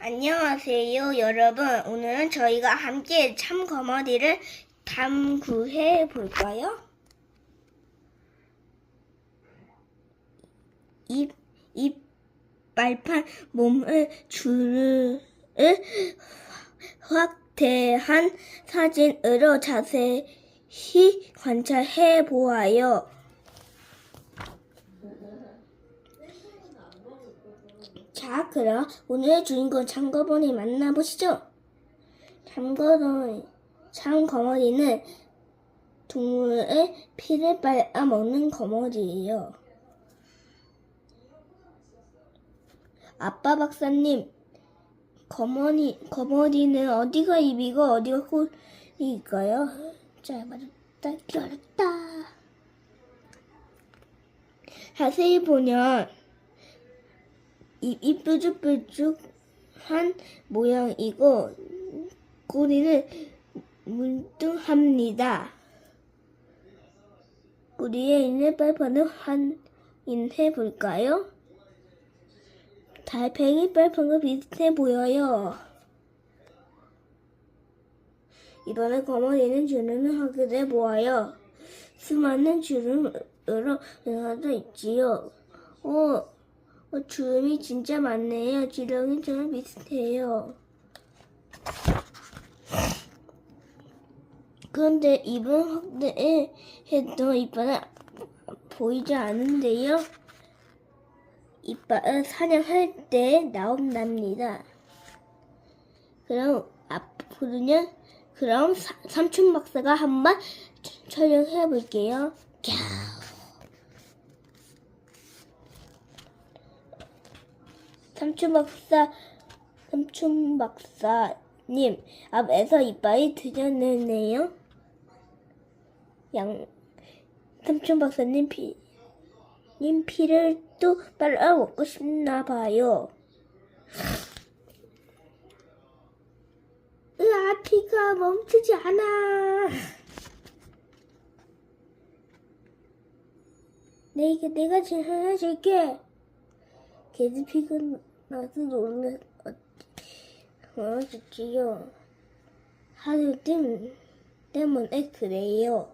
안녕하세요, 여러분. 오늘은 저희가 함께 참거머리를 탐구해 볼까요? 입, 입, 발판, 몸을 줄을 확대한 사진으로 자세히 관찰해 보아요. 자, 그럼 오늘의 주인공 참거머리 만나보시죠. 참거머리, 참거머리는 동물의 피를 빨아먹는 거머리예요. 아빠 박사님, 거머리, 거머리는 어디가 입이고 어디가 꼬리일까요? 자, 맞았다, 기어렸다. 자세히 보면 입이 뾰족뾰족한 모양이고 꼬리는 문둥합니다. 꼬리에 있는 빨판을 확인해 볼까요? 달팽이 빨판과 비슷해 보여요. 이번에 거머리는 주름을 확인해 보아요. 수많은 주름으로 연화되어 있지요. 오, 어, 주름이 진짜 많네요. 지렁이 좀 비슷해요. 그런데 입은 확대해도 이빨은 보이지 않는데요. 이빨은 사냥할 때 나온답니다. 그럼 앞으로는 그럼 사- 삼촌 박사가 한번 촬영해 볼게요. 야. 삼촌 박사, 삼촌 박사님, 앞에서 이빨이 드러내네요. 양, 삼촌 박사님 피, 님 피를 또 빨아 먹고 싶나 봐요. 으아, 피가 멈추지 않아. 내가, 내가 지나줄게. 개드 피가 나도 놀래, 어, 어쩌지요. 하루 때, 때문에 그래요.